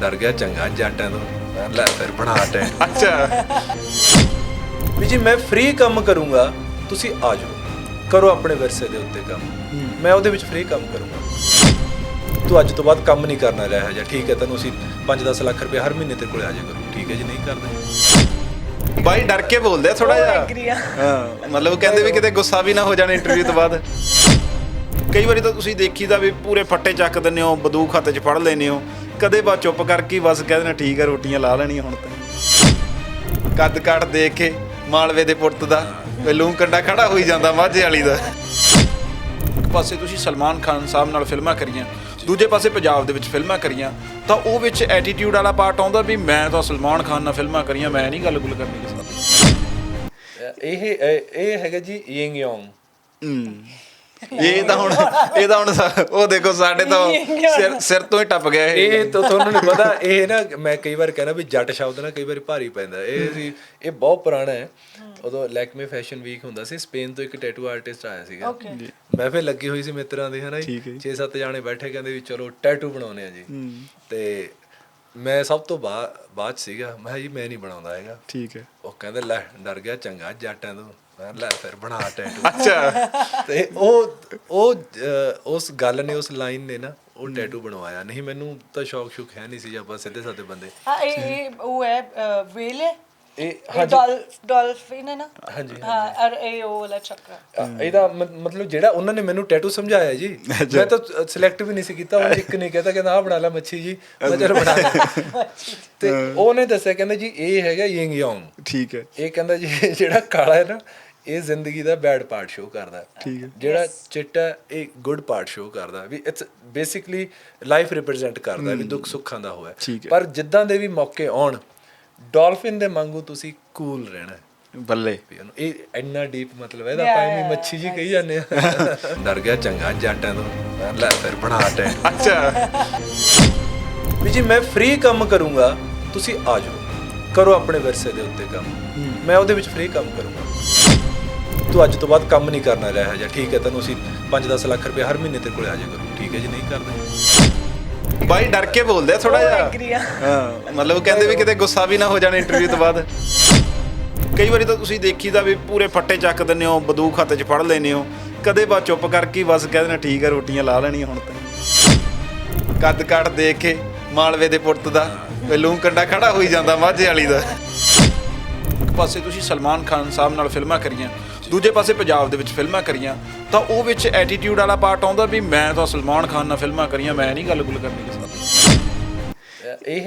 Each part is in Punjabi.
ਡਰ ਗਿਆ ਚੰਗਾ ਜੱਟਾਂ ਤੋਂ। ਲੈ ਫਿਰ ਬਣਾ ਟੈ ਅੱਛਾ। ਵੀ ਜੀ ਮੈਂ ਫ੍ਰੀ ਕੰਮ ਕਰੂੰਗਾ ਤੁਸੀਂ ਆ ਜਾਓ। ਕਰੋ ਆਪਣੇ ਵਿਰਸੇ ਦੇ ਉੱਤੇ ਕੰਮ। ਮੈਂ ਉਹਦੇ ਵਿੱਚ ਫ੍ਰੀ ਕੰਮ ਕਰੂੰਗਾ। ਤੂੰ ਅੱਜ ਤੋਂ ਬਾਅਦ ਕੰਮ ਨਹੀਂ ਕਰਨਾ ਰਿਹਾ ਜਾਂ ਠੀਕ ਹੈ ਤੈਨੂੰ ਅਸੀਂ 5-10 ਲੱਖ ਰੁਪਏ ਹਰ ਮਹੀਨੇ ਤੇਰੇ ਕੋਲੇ ਆ ਕਰੂ। ਠੀਕ ਹੈ ਜੀ ਨਹੀਂ ਕਰਦੇ। ਬਾਈ ਡਰ ਕੇ ਬੋਲਦੇ ਆ ਥੋੜਾ ਜਿਹਾ। ਹਾਂ ਮਤਲਬ ਕਹਿੰਦੇ ਵੀ ਕਿਤੇ ਗੁੱਸਾ ਵੀ ਨਾ ਹੋ ਜਾਣਾ ਇੰਟਰਵਿਊ ਤੋਂ ਬਾਅਦ। ਕਈ ਵਾਰੀ ਤਾਂ ਤੁਸੀਂ ਦੇਖੀਦਾ ਵੀ ਪੂਰੇ ਫੱਟੇ ਚੱਕ ਦਿੰਦੇ ਹੋ ਬੰਦੂਕ ਹੱਥ 'ਚ ਫੜ ਲੈਂਦੇ ਹੋ। ਕਦੇ ਬਾ ਚੁੱਪ ਕਰਕੇ ਹੀ ਬਸ ਕਹਿ ਦੇਣਾ ਠੀਕ ਹੈ ਰੋਟੀਆਂ ਲਾ ਲੈਣੀਆਂ ਹੁਣ ਤਾਂ। ਕੱਦ ਕੱਟ ਦੇਖ ਕੇ ਮਾਲਵੇ ਦੇ ਪੁੱਤ ਦਾ ਲੂੰ ਕੰਡਾ ਖੜਾ ਹੋਈ ਜਾਂਦਾ ਮਾਝੇ ਵਾਲੀ ਦਾ। ਇੱਕ ਪਾਸੇ ਤੁਸੀਂ ਸਲਮਾਨ ਖਾਨ ਸਾਹਿਬ ਨਾਲ ਫਿਲਮਾਂ ਕਰੀਆਂ ਦੂਜੇ ਪਾਸੇ ਪੰਜਾਬ ਦੇ ਵਿੱਚ ਫਿਲਮਾਂ ਕਰੀਆਂ ਤਾਂ ਉਹ ਵਿੱਚ ਐਟੀਟਿਊਡ ਵਾਲਾ ਪਾਰਟ ਆਉਂਦਾ ਵੀ ਮੈਂ ਤਾਂ ਸਲਮਾਨ ਖਾਨ ਨਾਲ ਫਿਲਮਾਂ ਕਰੀਆਂ ਮੈਂ ਨਹੀਂ ਗੱਲ ਗੁੱਲ ਕਰਨੀ ਕਿਸੇ ਨਾਲ। ਇਹ ਇਹ ਹੈਗਾ ਜੀ ਯਿੰਗ ਯੋਂਗ। ਇਹ ਤਾਂ ਹੁਣ ਇਹ ਤਾਂ ਹੁਣ ਉਹ ਦੇਖੋ ਸਾਡੇ ਤਾਂ ਸਿਰ ਸਿਰ ਤੋਂ ਹੀ ਟੱਪ ਗਿਆ ਇਹ। ਇਹ ਤਾਂ ਤੁਹਾਨੂੰ ਨਹੀਂ ਪਤਾ ਇਹ ਨਾ ਮੈਂ ਕਈ ਵਾਰ ਕਹਿੰਦਾ ਵੀ ਜੱਟ ਸ਼ਬਦ ਨਾ ਕਈ ਵਾਰੀ ਭਾਰੀ ਪੈਂਦਾ। ਇਹ ਸੀ ਇਹ ਬਹੁਤ ਪੁਰਾਣਾ ਹੈ। ਉਦੋਂ ਲੈਕਮੇ ਫੈਸ਼ਨ ਵੀਕ ਹੁੰਦਾ ਸੀ ਸਪੇਨ ਤੋਂ ਇੱਕ ਟੈਟੂ ਆਰਟਿਸਟ ਆਇਆ ਸੀਗਾ। ਮੈਂ ਫੇ ਲੱਗੀ ਹੋਈ ਸੀ ਮਿੱਤਰਾਂ ਦੀ ਹਨਾ ਠੀਕ ਹੈ 6-7 ਜਾਣੇ ਬੈਠੇ ਕਹਿੰਦੇ ਵੀ ਚਲੋ ਟੈਟੂ ਬਣਾਉਨੇ ਆ ਜੀ। ਤੇ ਮੈਂ ਸਭ ਤੋਂ ਬਾਅਦ 'ਚ ਸੀਗਾ ਮੈਂ ਕਿਹਾ ਜੀ ਮੈਂ ਨਹੀਂ ਬਣਾਉਂਦਾ ਹੈਗਾ। ਠੀਕ ਹੈ। ਕਹਿੰਦੇ ਲੈ ਡਰ ਗਿਆ ਚੰਗਾ ਜੱਟਾਂ ਤੋਂ। ਮੈਂ ਲੈ ਫਿਰ ਬਣਾ ਟੈਟੂ ਅੱਛਾ। ਤੇ ਉਹ ਉਹ ਉਸ ਗੱਲ ਨੇ ਉਸ ਲਾਈਨ ਨੇ ਨਾ ਉਹ ਟੈਟੂ ਬਣਵਾਇਆ। ਨਹੀਂ ਮੈਨੂੰ ਤਾਂ ਸ਼ੌਕ ਸ਼ੁਕ ਹੈ ਨਹੀਂ ਸੀ ਜਾਂ ਬਸ ਸਿੱਧੇ ਸਾਦੇ ਬੰਦੇ। ਹਾਂ ਇਹ ਉਹ ਹੈ ਵੇਲ। ਹੈ ਇਹ ਇਹ ਡਾਲ ਡਾਲਫਿਨ ਹੈ ਨਾ? ਹਾਂਜੀ, ਹਾਂ ਔਰ ਇਹ ਉਹ ਵਾਲਾ ਚੱਕਰ। ਅਹ, ਇਹਦਾ ਮ- ਮਤਲਬ ਜਿਹੜਾ ਉਹਨਾਂ ਨੇ ਮੈਨੂੰ ਟੈਟੂ ਸਮਝਾਇਆ ਜੀ ਮੈਂ ਤਾਂ ਸਿਲੈਕਟ ਵੀ ਨਹੀਂ ਸੀ ਕੀਤਾ ਉਹ ਇੱਕ ਨਹੀਂ ਕਹਤਾ ਕਹਿੰਦਾ ਆ ਬਣਾ ਲੈ ਮੱਛੀ ਜੀ। ਮੈਂ ਚਲ ਬਣਾ ਲਿਆ ਤੇ ਉਹਨੇ ਦੱਸਿਆ ਕਹਿੰਦਾ ਜੀ ਇਹ ਹੈਗਾ ਯਿੰਗ ਯੋਂਗ। ਠੀਕ ਹੈ। ਇਹ ਕਹਿੰਦਾ ਜੀ ਜਿਹੜਾ ਕਾਲਾ ਹੈ ਨਾ ਇਹ ਜ਼ਿੰਦਗੀ ਦਾ ਬੈਡ ਪਾਰਟ ਸ਼ੋ ਕਰਦਾ। ਠੀਕ ਹੈ। ਜਿਹੜਾ ਚਿੱਟਾ ਇਹ ਗੁੱਡ ਪਾਰਟ ਸ਼ੋ ਕਰਦਾ। ਵੀ ਇਟਸ ਬੇਸਿਕਲੀ ਲਾਈਫ ਰਿਪਰੈਜ਼ੈਂਟ ਕਰਦਾ ਵੀ ਦੁੱਖ ਸੁੱਖਾਂ ਦਾ ਹੋਇਆ। ਠੀਕ ਹੈ। ਪਰ ਜਿੱਦਾਂ ਦੇ ਵੀ ਮੌਕੇ ਆਉਣ ਡਾਲਫਿਨ ਦੇ ਵਾਂਗੂ ਤੁਸੀਂ ਕੂਲ ਰਹਿਣਾ। ਬੱਲੇ। ਇਹ ਇੰਨਾ ਡੀਪ ਮਤਲਬ ਹੈ ਇਹਦਾ ਆਪਾਂ ਐਵੇਂ ਮੱਛੀ ਜੀ ਕਹੀ ਜਾਂਦੇ ਆ ਡਰ ਗਿਆ ਚੰਗਾ ਜੱਟਾਂ ਤੋਂ। ਲੈ ਫਿਰ ਬਣਾ ਟੈ ਅੱਛਾ। ਵੀ ਜੀ ਮੈਂ ਫ੍ਰੀ ਕੰਮ ਕਰੂੰਗਾ ਤੁਸੀਂ ਆ ਜਾਓ। ਕਰੋ ਆਪਣੇ ਵਿਰਸੇ ਦੇ ਉੱਤੇ ਕੰਮ। ਮੈਂ ਉਹਦੇ ਵਿੱਚ ਫ੍ਰੀ ਕੰਮ ਕਰੂੰਗਾ। ਤੂੰ ਅੱਜ ਤੋਂ ਬਾਅਦ ਕੰਮ ਨਹੀਂ ਕਰਨਾ ਰਿਹਾ ਜਾਂ ਠੀਕ ਹੈ ਤੈਨੂੰ ਅਸੀਂ 5-10 ਲੱਖ ਰੁਪਏ ਹਰ ਮਹੀਨੇ ਤੇਰੇ ਕੋਲੇ ਆ ਕਰੂ। ਠੀਕ ਹੈ ਜੀ ਨਹੀਂ ਕਰਦੇ। ਬਾਈ ਡਰ ਕੇ ਬੋਲਦੇ ਆ ਥੋੜਾ ਜਿਹਾ। ਆ। ਹਾਂ ਮਤਲਬ ਕਹਿੰਦੇ ਵੀ ਕਿਤੇ ਗੁੱਸਾ ਵੀ ਨਾ ਹੋ ਜਾਣਾ ਇੰਟਰਵਿਊ ਤੋਂ ਬਾਅਦ। ਕਈ ਵਾਰੀ ਤਾਂ ਤੁਸੀਂ ਦੇਖੀਦਾ ਵੀ ਪੂਰੇ ਫੱਟੇ ਚੱਕ ਦਿੰਦੇ ਹੋ ਬੰਦੂਕ ਹੱਥ 'ਚ ਫੜ ਲੈਂਦੇ ਹੋ। ਕਦੇ ਬਾ ਚੁੱਪ ਕਰਕੇ ਬਸ ਕਹਿ ਦੇਣਾ ਠੀਕ ਹੈ ਰੋਟੀਆਂ ਲਾ ਲੈਣੀਆਂ ਹੁਣ ਤਾਂ। ਕੱਦ ਕੱਟ ਦੇਖ ਕੇ ਮਾਲਵੇ ਦੇ ਪੁੱਤ ਦਾ ਲੂੰ ਕੰਡਾ ਖੜਾ ਹੋਈ ਜਾਂਦਾ ਮਾਝੇ ਵਾਲੀ ਦਾ। ਪਾਸੇ ਤੁਸੀਂ ਸਲਮਾਨ ਖਾਨ ਸਾਹਿਬ ਨਾਲ ਫਿਲਮਾਂ ਕਰੀਆਂ ਦੂਜੇ ਪਾਸੇ ਪੰਜਾਬ ਦੇ ਵਿੱਚ ਫਿਲਮਾਂ ਕਰੀਆਂ ਤਾਂ ਉਹ ਵਿੱਚ ਐਟੀਟਿਊਡ ਵਾਲਾ ਪਾਰਟ ਆਉਂਦਾ ਵੀ ਮੈਂ ਤਾਂ ਸਲਮਾਨ ਖਾਨ ਨਾਲ ਫਿਲਮਾਂ ਕਰੀਆਂ ਮੈਂ ਨਹੀਂ ਗੱਲ ਗੁੱਲ ਕਰਨੀ ਕਿਸੇ ਨਾਲ। ਇਹ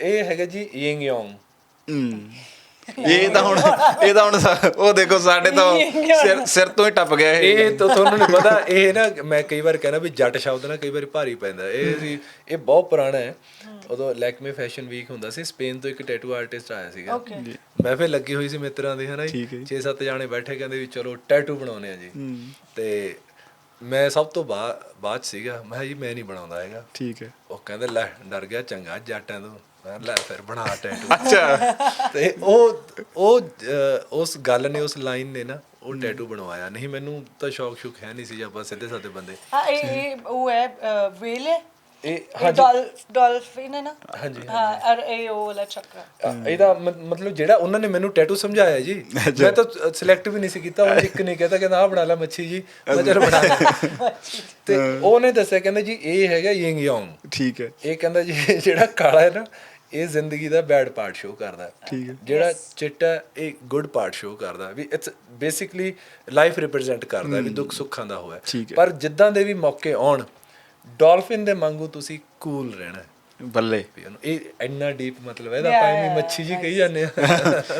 ਇਹ ਹੈਗਾ ਜੀ ਯਿੰਗ ਯੋਂਗ। ਇਹ ਤਾਂ ਹੁਣ ਇਹ ਤਾਂ ਹੁਣ ਉਹ ਦੇਖੋ ਸਾਡੇ ਤਾਂ ਸਿਰ ਸਿਰ ਤੋਂ ਹੀ ਟੱਪ ਗਿਆ ਇਹ। ਇਹ ਤਾਂ ਤੁਹਾਨੂੰ ਨਹੀਂ ਪਤਾ ਇਹ ਨਾ ਮੈਂ ਕਈ ਵਾਰ ਕਹਿੰਦਾ ਵੀ ਜੱਟ ਸ਼ਬਦ ਨਾ ਕਈ ਵਾਰੀ ਭਾਰੀ ਪੈਂਦਾ। ਇਹ ਸੀ ਇਹ ਬਹੁਤ ਪੁਰਾਣਾ ਹੈ। ਉਦੋਂ ਲੈਕਮੇ ਫੈਸ਼ਨ ਵੀਕ ਹੁੰਦਾ ਸੀ ਸਪੇਨ ਤੋਂ ਇੱਕ ਟੈਟੂ ਆਰਟਿਸਟ ਆਇਆ ਸੀਗਾ। ਮੈਂ ਫੇ ਲੱਗੀ ਹੋਈ ਸੀ ਮਿੱਤਰਾਂ ਦੀ ਹਨਾ ਠੀਕ ਹੈ 6-7 ਜਾਣੇ ਬੈਠੇ ਕਹਿੰਦੇ ਵੀ ਚਲੋ ਟੈਟੂ ਬਣਾਉਨੇ ਆ ਜੀ। ਤੇ ਮੈਂ ਸਭ ਤੋਂ ਬਾਅਦ ਸੀਗਾ ਮੈਂ ਜੀ ਮੈਂ ਨਹੀਂ ਬਣਾਉਂਦਾ ਹੈਗਾ। ਠੀਕ ਹੈ। ਉਹ ਕਹਿੰਦੇ ਲੈ ਡਰ ਗਿਆ ਚੰਗਾ ਜੱਟਾਂ ਤੋਂ। ਮੈਂ ਲੈ ਫਿਰ ਬਣਾ ਟੈਟੂ ਅੱਛਾ। ਤੇ ਉਹ ਉਹ ਉਸ ਗੱਲ ਨੇ ਉਸ ਲਾਈਨ ਨੇ ਨਾ ਉਹ ਟੈਟੂ ਬਣਵਾਇਆ। ਨਹੀਂ ਮੈਨੂੰ ਤਾਂ ਸ਼ੌਕ ਸ਼ੁਕ ਹੈ ਨਹੀਂ ਸੀ ਜਾਂ ਬਸ ਸਿੱਧੇ ਸਾਦੇ ਬੰਦੇ। ਹਾਂ ਇਹ ਉਹ ਹੈ ਵੇਲ? ਇਹ ਇਹ ਡਾਲ ਡਾਲਫਿਨ ਹੈ ਨਾ? ਹਾਂਜੀ, ਹਾਂ ਔਰ ਇਹ ਉਹ ਵਾਲਾ ਚੱਕਰ। ਅਹ, ਇਹਦਾ ਮ- ਮਤਲਬ ਜਿਹੜਾ ਉਹਨਾਂ ਨੇ ਮੈਨੂੰ ਟੈਟੂ ਸਮਝਾਇਆ ਜੀ ਮੈਂ ਤਾਂ ਸਿਲੈਕਟ ਵੀ ਨਹੀਂ ਸੀ ਕੀਤਾ ਉਹ ਇੱਕ ਨਹੀਂ ਕਹਤਾ ਕਹਿੰਦਾ ਆ ਬਣਾ ਲੈ ਮੱਛੀ ਜੀ ਮੈਂ ਚਲ ਬਣਾ ਲਿਆ ਤੇ ਉਹਨੇ ਦੱਸਿਆ ਕਹਿੰਦਾ ਜੀ ਇਹ ਹੈਗਾ ਯਿੰਗ ਯੋਂਗ ਠੀਕ ਹੈ। ਇਹ ਕਹਿੰਦਾ ਜੀ ਜਿਹੜਾ ਕਾਲਾ ਹੈ ਨਾ ਇਹ ਜ਼ਿੰਦਗੀ ਦਾ ਬੈਡ ਪਾਰਟ ਸ਼ੋ ਕਰਦਾ। ਠੀਕ ਹੈ। ਜਿਹੜਾ ਚਿੱਟਾ ਇਹ ਗੁੱਡ ਪਾਰਟ ਸ਼ੋ ਕਰਦਾ। ਵੀ ਇਟਸ ਬੇਸਿਕਲੀ ਲਾਈਫ ਰਿਪਰੈਜ਼ੈਂਟ ਕਰਦਾ ਵੀ ਦੁੱਖ ਸੁੱਖਾਂ ਦਾ ਹੋਇਆ। ਠੀਕ ਹੈ। ਪਰ ਜਿੱਦਾਂ ਦੇ ਵੀ ਮੌਕੇ ਆਉਣ ਡਾਲਫਿਨ ਦੇ ਵਾਂਗੂ ਤੁਸੀਂ ਕੂਲ ਰਹਿਣਾ। ਬੱਲੇ। ਵੀ ਉਹਨੂੰ ਇਹ ਇੰਨਾ ਡੀਪ ਮਤਲਬ ਹੈ ਇਹਦਾ ਆਪਾਂ ਐਵੇਂ ਮੱਛੀ ਜੀ ਕਹੀ ਜਾਂਦੇ ਆ